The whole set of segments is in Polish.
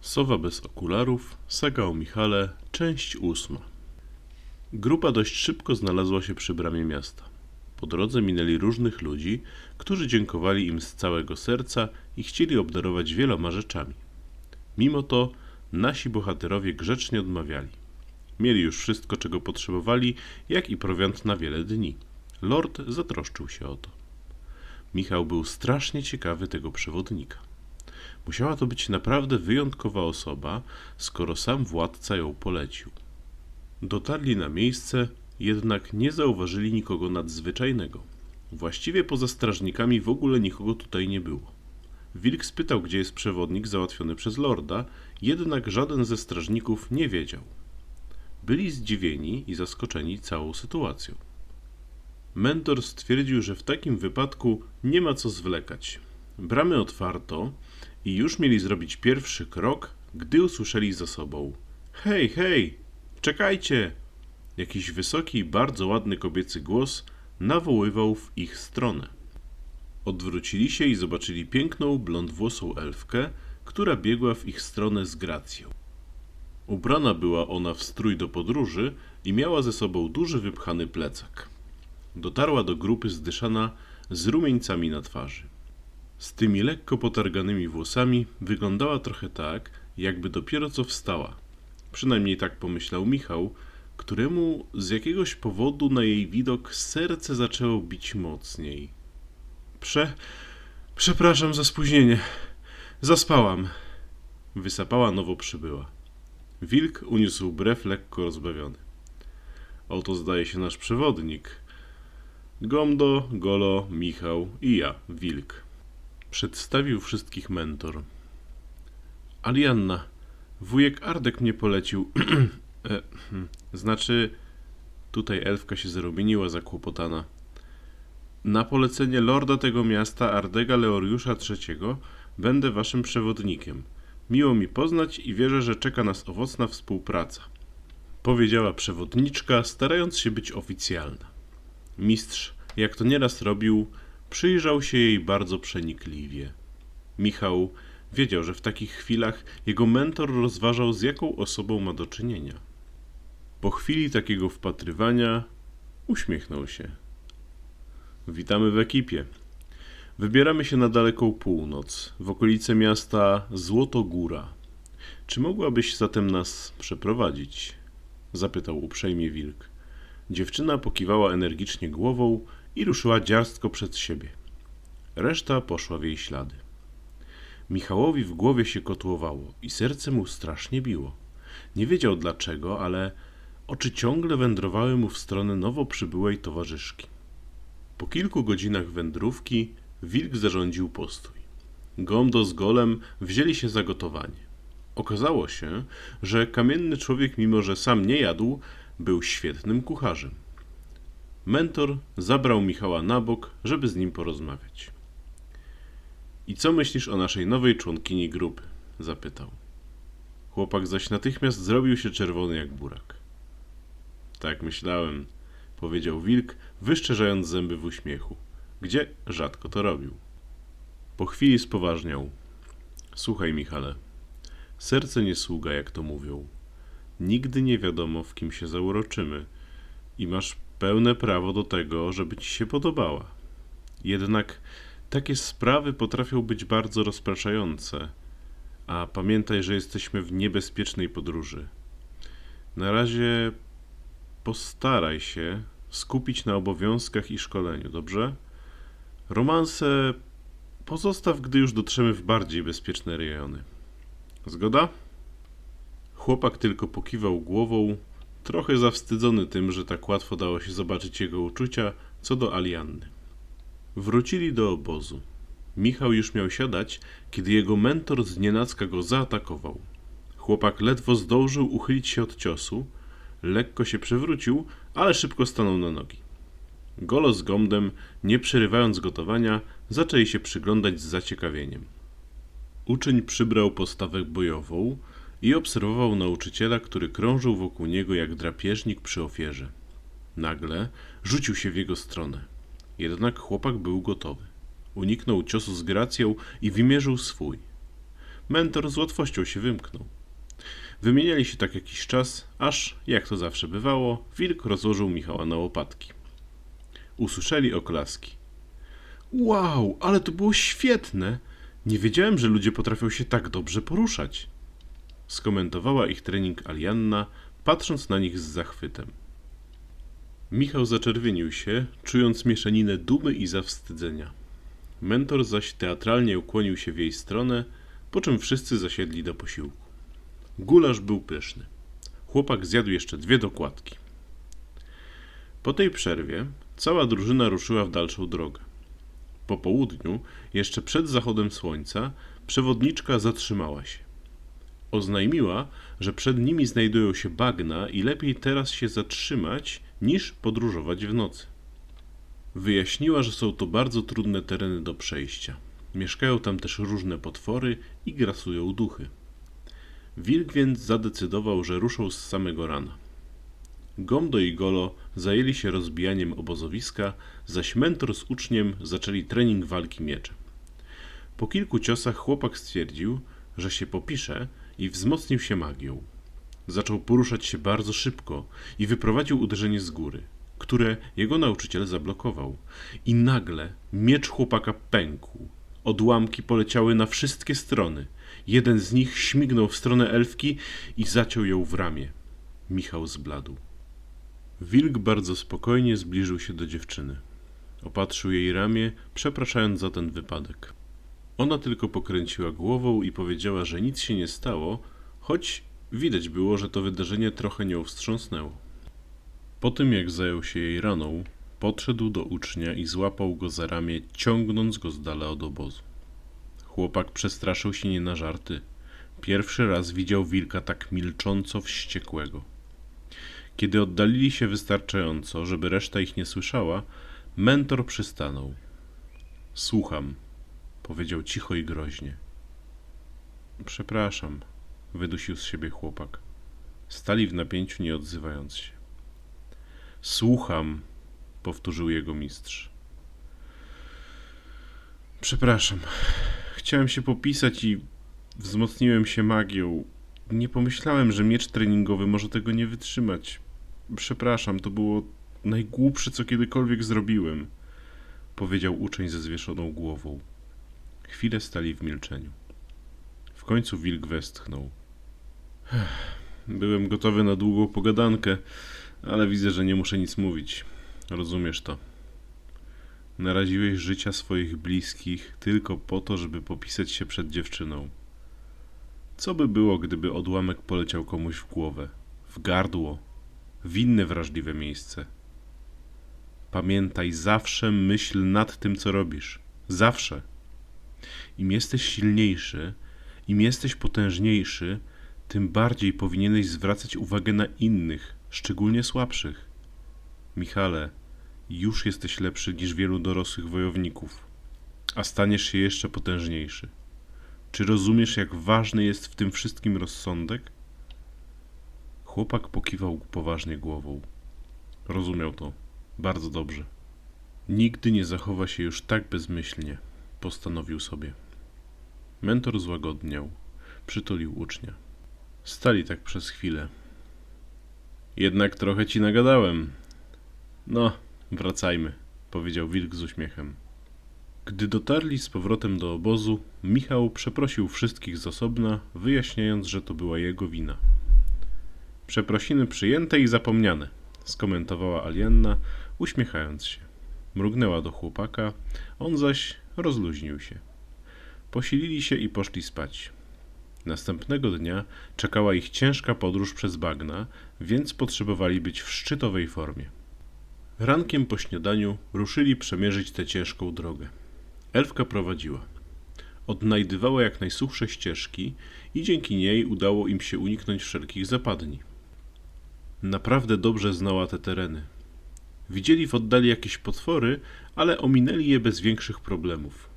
Sowa bez okularów, saga o Michale, część ósma. Grupa dość szybko znalazła się przy bramie miasta. Po drodze minęli różnych ludzi, którzy dziękowali im z całego serca i chcieli obdarować wieloma rzeczami. Mimo to nasi bohaterowie grzecznie odmawiali. Mieli już wszystko, czego potrzebowali, jak i prowiant na wiele dni. Lord zatroszczył się o to. Michał był strasznie ciekawy tego przewodnika. Musiała to być naprawdę wyjątkowa osoba, skoro sam władca ją polecił. Dotarli na miejsce, jednak nie zauważyli nikogo nadzwyczajnego. Właściwie poza strażnikami w ogóle nikogo tutaj nie było. Wilk spytał, gdzie jest przewodnik załatwiony przez lorda, jednak żaden ze strażników nie wiedział. Byli zdziwieni i zaskoczeni całą sytuacją. Mentor stwierdził, że w takim wypadku nie ma co zwlekać. Bramy otwarto i już mieli zrobić pierwszy krok, gdy usłyszeli za sobą: Hej, hej, czekajcie! Jakiś wysoki bardzo ładny kobiecy głos nawoływał w ich stronę. Odwrócili się i zobaczyli piękną, blondwłosą elfkę, która biegła w ich stronę z gracją. Ubrana była ona w strój do podróży i miała ze sobą duży wypchany plecak. Dotarła do grupy zdyszana z rumieńcami na twarzy. Z tymi lekko potarganymi włosami wyglądała trochę tak, jakby dopiero co wstała. Przynajmniej tak pomyślał Michał, któremu z jakiegoś powodu na jej widok serce zaczęło bić mocniej. Prze... Przepraszam za spóźnienie. Zaspałam. Wysapała nowo przybyła. Wilk uniósł brew lekko rozbawiony. Oto zdaje się nasz przewodnik. Gomdo, Golo, Michał i ja, Wilk. Przedstawił wszystkich mentor. Alianna, wujek Ardek mnie polecił. e, hmm, znaczy, tutaj elfka się zarumieniła zakłopotana. Na polecenie lorda tego miasta, Ardega Leoriusza III, będę waszym przewodnikiem. Miło mi poznać i wierzę, że czeka nas owocna współpraca. Powiedziała przewodniczka, starając się być oficjalna. Mistrz, jak to nieraz robił, przyjrzał się jej bardzo przenikliwie. Michał wiedział, że w takich chwilach jego mentor rozważał, z jaką osobą ma do czynienia. Po chwili takiego wpatrywania uśmiechnął się. Witamy w ekipie. Wybieramy się na daleką północ, w okolice miasta Złotogóra. Czy mogłabyś zatem nas przeprowadzić? Zapytał uprzejmie wilk. Dziewczyna pokiwała energicznie głową i ruszyła dziarstko przed siebie. Reszta poszła w jej ślady. Michałowi w głowie się kotłowało i serce mu strasznie biło. Nie wiedział dlaczego, ale oczy ciągle wędrowały mu w stronę nowo przybyłej towarzyszki. Po kilku godzinach wędrówki wilk zarządził postój. Gomdo z Golem wzięli się za gotowanie. Okazało się, że kamienny człowiek, mimo że sam nie jadł, był świetnym kucharzem. Mentor zabrał Michała na bok, żeby z nim porozmawiać. I co myślisz o naszej nowej członkini grupy? zapytał. Chłopak zaś natychmiast zrobił się czerwony jak burak. Tak myślałem, powiedział wilk, wyszczerzając zęby w uśmiechu, gdzie rzadko to robił. Po chwili spoważniał. Słuchaj, Michale, serce nie sługa, jak to mówią. Nigdy nie wiadomo, w kim się zauroczymy i masz pełne prawo do tego, żeby ci się podobała. Jednak takie sprawy potrafią być bardzo rozpraszające, a pamiętaj, że jesteśmy w niebezpiecznej podróży. Na razie postaraj się skupić na obowiązkach i szkoleniu, dobrze? Romanse pozostaw, gdy już dotrzemy w bardziej bezpieczne rejony. Zgoda? Chłopak tylko pokiwał głową, trochę zawstydzony tym, że tak łatwo dało się zobaczyć jego uczucia co do Alianny. Wrócili do obozu. Michał już miał siadać, kiedy jego mentor znienacka go zaatakował. Chłopak ledwo zdążył uchylić się od ciosu, lekko się przewrócił, ale szybko stanął na nogi. Golo z Gomdem, nie przerywając gotowania, zaczęli się przyglądać z zaciekawieniem. Uczeń przybrał postawę bojową i obserwował nauczyciela, który krążył wokół niego jak drapieżnik przy ofierze. Nagle rzucił się w jego stronę. Jednak chłopak był gotowy. Uniknął ciosu z gracją i wymierzył swój. mentor z łatwością się wymknął. Wymieniali się tak jakiś czas, aż, jak to zawsze bywało, wilk rozłożył Michała na łopatki. Usłyszeli oklaski. Wow, ale to było świetne! Nie wiedziałem, że ludzie potrafią się tak dobrze poruszać. Skomentowała ich trening Alianna, patrząc na nich z zachwytem. Michał zaczerwienił się, czując mieszaninę dumy i zawstydzenia. Mentor zaś teatralnie ukłonił się w jej stronę, po czym wszyscy zasiedli do posiłku. Gulasz był pyszny. Chłopak zjadł jeszcze dwie dokładki. Po tej przerwie cała drużyna ruszyła w dalszą drogę. Po południu, jeszcze przed zachodem słońca, przewodniczka zatrzymała się. Oznajmiła, że przed nimi znajdują się bagna i lepiej teraz się zatrzymać, niż podróżować w nocy. Wyjaśniła, że są to bardzo trudne tereny do przejścia. Mieszkają tam też różne potwory i grasują duchy. Wilk więc zadecydował, że ruszą z samego rana. Gomdo i Golo zajęli się rozbijaniem obozowiska, zaś mentor z uczniem zaczęli trening walki mieczem. Po kilku ciosach chłopak stwierdził, że się popisze i wzmocnił się magią. Zaczął poruszać się bardzo szybko i wyprowadził uderzenie z góry, które jego nauczyciel zablokował. I nagle miecz chłopaka pękł. Odłamki poleciały na wszystkie strony. Jeden z nich śmignął w stronę elfki i zaciął ją w ramię. Michał zbladł. Wilk bardzo spokojnie zbliżył się do dziewczyny. Opatrzył jej ramię, przepraszając za ten wypadek. Ona tylko pokręciła głową i powiedziała, że nic się nie stało, choć widać było, że to wydarzenie trochę nią wstrząsnęło. Po tym, jak zajął się jej raną, podszedł do ucznia i złapał go za ramię, ciągnąc go z dala od obozu. Chłopak przestraszył się nie na żarty. Pierwszy raz widział wilka tak milcząco wściekłego. Kiedy oddalili się wystarczająco, żeby reszta ich nie słyszała, mentor przystanął. Słucham, powiedział cicho i groźnie. Przepraszam, wydusił z siebie chłopak. Stali w napięciu, nie odzywając się. Słucham, powtórzył jego mistrz. Przepraszam. Chciałem się popisać i wzmocniłem się magią. Nie pomyślałem, że miecz treningowy może tego nie wytrzymać. Przepraszam, to było najgłupsze, co kiedykolwiek zrobiłem, powiedział uczeń ze zwieszoną głową. Chwilę stali w milczeniu. W końcu wilk westchnął. Byłem gotowy na długą pogadankę, ale widzę, że nie muszę nic mówić. Rozumiesz to. Naraziłeś życia swoich bliskich tylko po to, żeby popisać się przed dziewczyną. Co by było, gdyby odłamek poleciał komuś w głowę, w gardło, w inne wrażliwe miejsce? Pamiętaj, zawsze myśl nad tym, co robisz. Zawsze. Im jesteś silniejszy, im jesteś potężniejszy, tym bardziej powinieneś zwracać uwagę na innych, szczególnie słabszych. Michale, już jesteś lepszy niż wielu dorosłych wojowników, a staniesz się jeszcze potężniejszy. Czy rozumiesz, jak ważny jest w tym wszystkim rozsądek? Chłopak pokiwał poważnie głową. Rozumiał to bardzo dobrze. Nigdy nie zachowa się już tak bezmyślnie, postanowił sobie. Mentor złagodniał, przytulił ucznia. Stali tak przez chwilę. Jednak trochę ci nagadałem. No, wracajmy, powiedział wilk z uśmiechem. Gdy dotarli z powrotem do obozu, Michał przeprosił wszystkich z osobna, wyjaśniając, że to była jego wina. Przeprosiny przyjęte i zapomniane, skomentowała Alianna, uśmiechając się. Mrugnęła do chłopaka, on zaś rozluźnił się. Posilili się i poszli spać. Następnego dnia czekała ich ciężka podróż przez bagna, więc potrzebowali być w szczytowej formie. Rankiem po śniadaniu ruszyli przemierzyć tę ciężką drogę. Elfka prowadziła. Odnajdywała jak najsuchsze ścieżki i dzięki niej udało im się uniknąć wszelkich zapadni. Naprawdę dobrze znała te tereny. Widzieli w oddali jakieś potwory, ale ominęli je bez większych problemów.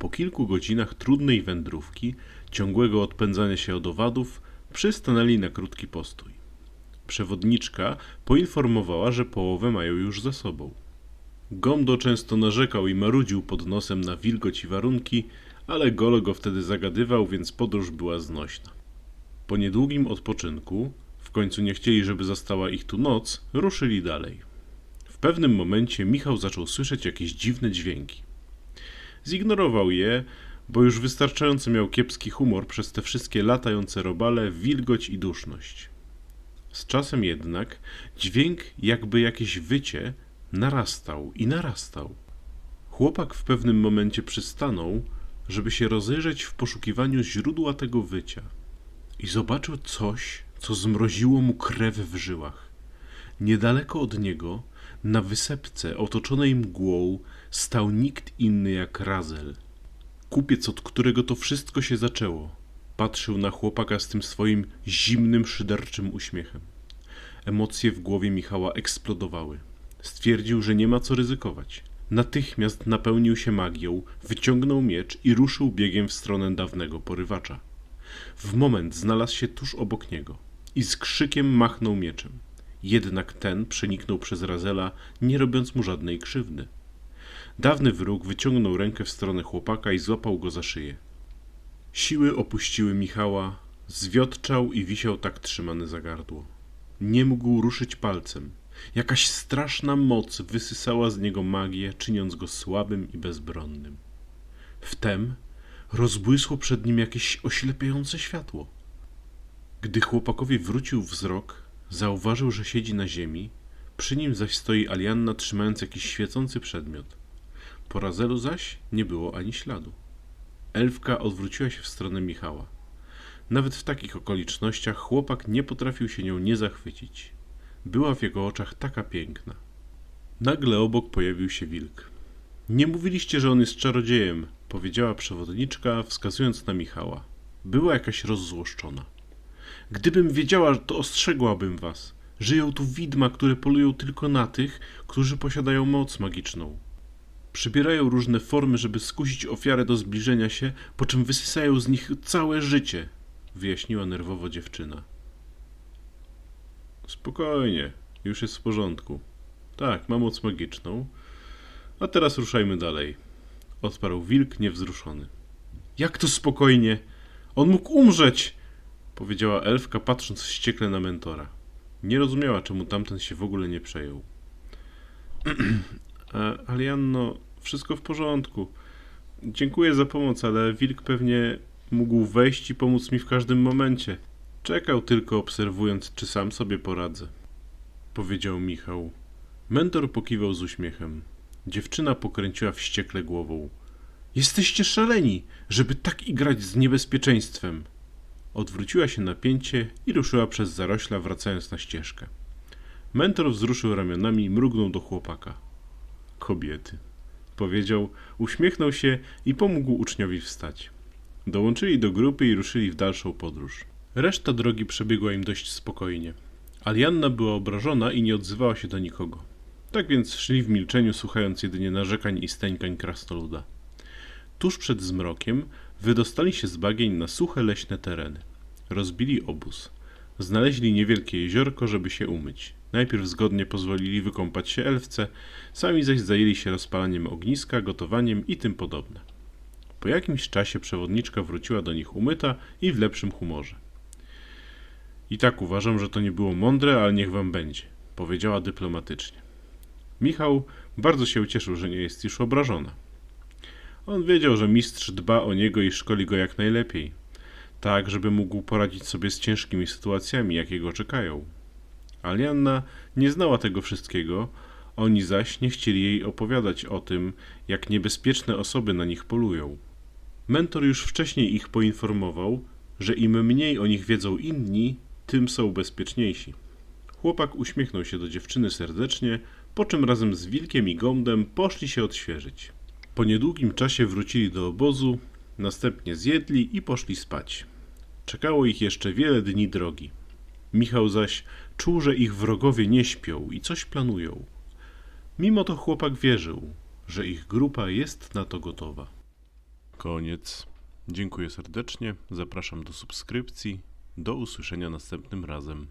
Po kilku godzinach trudnej wędrówki, ciągłego odpędzania się od owadów, przystanęli na krótki postój. Przewodniczka poinformowała, że połowę mają już za sobą. Gomdo często narzekał i marudził pod nosem na wilgoć i warunki, ale Golo go wtedy zagadywał, więc podróż była znośna. Po niedługim odpoczynku, w końcu nie chcieli, żeby zastała ich tu noc, ruszyli dalej. W pewnym momencie Michał zaczął słyszeć jakieś dziwne dźwięki. Zignorował je, bo już wystarczająco miał kiepski humor przez te wszystkie latające robale, wilgoć i duszność. Z czasem jednak dźwięk, jakby jakieś wycie, narastał i narastał. Chłopak w pewnym momencie przystanął, żeby się rozejrzeć w poszukiwaniu źródła tego wycia i zobaczył coś, co zmroziło mu krew w żyłach. Niedaleko od niego, na wysepce otoczonej mgłą, stał nikt inny jak Razel. Kupiec, od którego to wszystko się zaczęło, patrzył na chłopaka z tym swoim zimnym, szyderczym uśmiechem. Emocje w głowie Michała eksplodowały. Stwierdził, że nie ma co ryzykować. Natychmiast napełnił się magią, wyciągnął miecz i ruszył biegiem w stronę dawnego porywacza. W moment znalazł się tuż obok niego i z krzykiem machnął mieczem. Jednak ten przeniknął przez Razela, nie robiąc mu żadnej krzywdy. Dawny wróg wyciągnął rękę w stronę chłopaka i złapał go za szyję. Siły opuściły Michała, zwiotczał i wisiał tak trzymany za gardło. Nie mógł ruszyć palcem. Jakaś straszna moc wysysała z niego magię, czyniąc go słabym i bezbronnym. Wtem rozbłysło przed nim jakieś oślepiające światło. Gdy chłopakowi wrócił wzrok, zauważył, że siedzi na ziemi, przy nim zaś stoi Alianna trzymając jakiś świecący przedmiot. Po Razelu zaś nie było ani śladu. Elfka odwróciła się w stronę Michała. Nawet w takich okolicznościach chłopak nie potrafił się nią nie zachwycić. Była w jego oczach taka piękna. Nagle obok pojawił się wilk. Nie mówiliście, że on jest czarodziejem, powiedziała przewodniczka, wskazując na Michała. Była jakaś rozzłoszczona. Gdybym wiedziała, to ostrzegłabym was. Żyją tu widma, które polują tylko na tych, którzy posiadają moc magiczną. Przybierają różne formy, żeby skusić ofiarę do zbliżenia się, po czym wysysają z nich całe życie, wyjaśniła nerwowo dziewczyna. Spokojnie, już jest w porządku. Tak, ma moc magiczną. A teraz ruszajmy dalej. Odparł wilk niewzruszony. Jak to spokojnie? On mógł umrzeć! Powiedziała elfka, patrząc wściekle na mentora. Nie rozumiała, czemu tamten się w ogóle nie przejął. E, Alianno, wszystko w porządku. Dziękuję za pomoc, ale wilk pewnie mógł wejść i pomóc mi w każdym momencie. Czekał tylko obserwując, czy sam sobie poradzę. Powiedział Michał. Mentor pokiwał z uśmiechem. Dziewczyna pokręciła wściekle głową. Jesteście szaleni, żeby tak igrać z niebezpieczeństwem. Odwróciła się na pięcie i ruszyła przez zarośla, wracając na ścieżkę. Mentor wzruszył ramionami i mrugnął do chłopaka. Kobiety, powiedział, uśmiechnął się i pomógł uczniowi wstać. Dołączyli do grupy i ruszyli w dalszą podróż. Reszta drogi przebiegła im dość spokojnie. Alianna była obrażona i nie odzywała się do nikogo. Tak więc szli w milczeniu, słuchając jedynie narzekań i stękań krasnoluda. Tuż przed zmrokiem wydostali się z bagień na suche leśne tereny. Rozbili obóz. Znaleźli niewielkie jeziorko, żeby się umyć. Najpierw zgodnie pozwolili wykąpać się elfce, sami zaś zajęli się rozpalaniem ogniska, gotowaniem i tym podobne. Po jakimś czasie przewodniczka wróciła do nich umyta i w lepszym humorze. I tak uważam, że to nie było mądre, ale niech wam będzie, powiedziała dyplomatycznie. Michał bardzo się ucieszył, że nie jest już obrażona. On wiedział, że mistrz dba o niego i szkoli go jak najlepiej, tak żeby mógł poradzić sobie z ciężkimi sytuacjami, jakie go czekają. Alianna nie znała tego wszystkiego, oni zaś nie chcieli jej opowiadać o tym, jak niebezpieczne osoby na nich polują. Mentor już wcześniej ich poinformował, że im mniej o nich wiedzą inni, tym są bezpieczniejsi. Chłopak uśmiechnął się do dziewczyny serdecznie, po czym razem z wilkiem i gądem poszli się odświeżyć. Po niedługim czasie wrócili do obozu, następnie zjedli i poszli spać. Czekało ich jeszcze wiele dni drogi. Michał zaś czuł, że ich wrogowie nie śpią i coś planują. Mimo to chłopak wierzył, że ich grupa jest na to gotowa. Koniec. Dziękuję serdecznie. Zapraszam do subskrypcji. Do usłyszenia następnym razem.